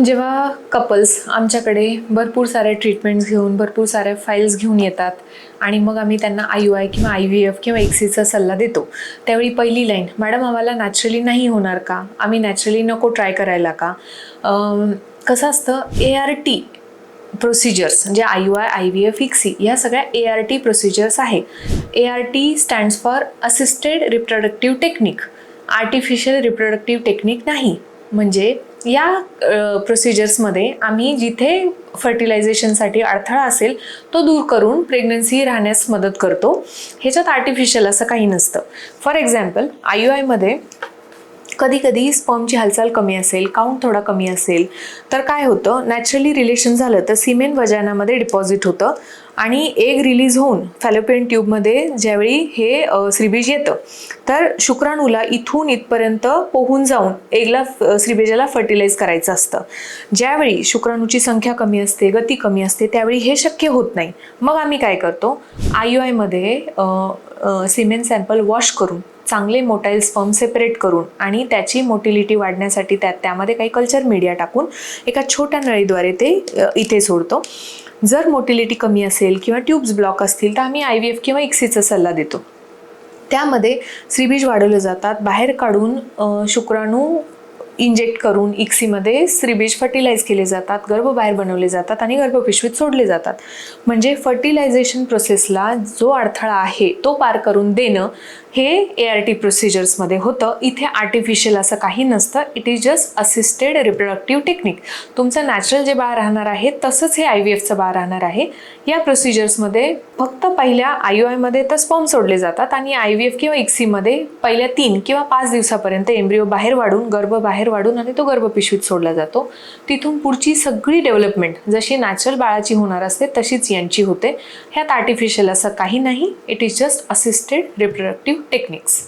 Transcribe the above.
जेव्हा कपल्स आमच्याकडे भरपूर साऱ्या ट्रीटमेंट्स घेऊन भरपूर साऱ्या फाईल्स घेऊन येतात आणि मग आम्ही त्यांना आय यू आय किंवा आय व्ही एफ किंवा एक्सीचा सल्ला देतो त्यावेळी पहिली लाईन मॅडम आम्हाला नॅचरली नाही होणार का? आम्ही नॅचरली नको ट्राय करायला का? कसं असतं ए आर टी प्रोसिजर्स म्हणजे I U I I V F ICSI ह्या सगळ्या ए आर टी प्रोसिजर्स आहे A R T stands for assisted reproductive technique artificial reproductive technique नाही. म्हणजे या प्रोसिजर्समध्ये आम्ही जिथे फर्टिलायझेशनसाठी अडथळा असेल तो दूर करून प्रेग्नन्सी राहण्यास मदत करतो. ह्याच्यात आर्टिफिशियल असं काही नसतं. फॉर एक्झाम्पल आय यू आयमध्ये कधी कधी स्पर्मची हालचाल कमी असेल काउंट थोडा कमी असेल तर काय होतं? नॅचरली रिलेशन झालं तर सिमेन वजानामध्ये डिपॉझिट होतं आणि एग रिलीज होऊन फॅलोपियन ट्यूबमध्ये ज्यावेळी हे श्रीबीज येतं तर शुक्राणूला इथून इथपर्यंत पोहून जाऊन एगला श्रीबीजाला फर्टिलाइज करायचं असतं. ज्यावेळी शुक्राणूची संख्या कमी असते गती कमी असते त्यावेळी हे शक्य होत नाही. मग आम्ही काय करतो? आय यू आयमध्ये सिमेन सॅम्पल वॉश करून चांगले मोटाईल स्पर्म सेपरेट करून आणि त्याची मोटिलिटी वाढण्यासाठी त्यात त्यामध्ये काही कल्चर मीडिया टाकून एका छोट्या नळीद्वारे ते इथे सोडतो. जर मोटिलिटी कमी असेल किंवा ट्यूब्स ब्लॉक असतील तर आम्ही आय व्ही एफ किंवा एक्सीचा सल्ला देतो. त्यामध्ये श्रीबीज वाढवले जातात. बाहेर काढून शुक्राणू इंजेक्ट करून इक्सीमध्ये स्त्रीबीज फर्टिलाइज केले जातात गर्भ बाहेर बनवले जातात आणि गर्भपिशवीत सोडले जातात. म्हणजे फर्टिलायझेशन प्रोसेसला जो अडथळा आहे तो पार करून देणं हे ए आर टी प्रोसिजर्समध्ये होतं. इथे आर्टिफिशियल असं काही नसतं. It is just assisted reproductive technique तुमचं नॅचरल जे बाळ राहणार आहे तसंच हे आय व्ही एफचं बाळ राहणार आहे. या प्रोसिजर्समध्ये फक्त पहिल्या आय यू आयमध्ये तर स्पर्म सोडले जातात आणि आय व्ही एफ किंवा एक्सीमध्ये पहिल्या तीन किंवा पाच दिवसापर्यंत एम्ब्रिओ बाहेर वाढून गर्भ बाहेर बाहेर वाढून आणि तो गर्भपिशवीत सोडला जातो. तिथून पुढची सगळी डेव्हलपमेंट जशी नॅचरल बाळाची होणार असते तशीच यांची होते. ह्यात आर्टिफिशियल असं काही नाही. It is just assisted reproductive techniques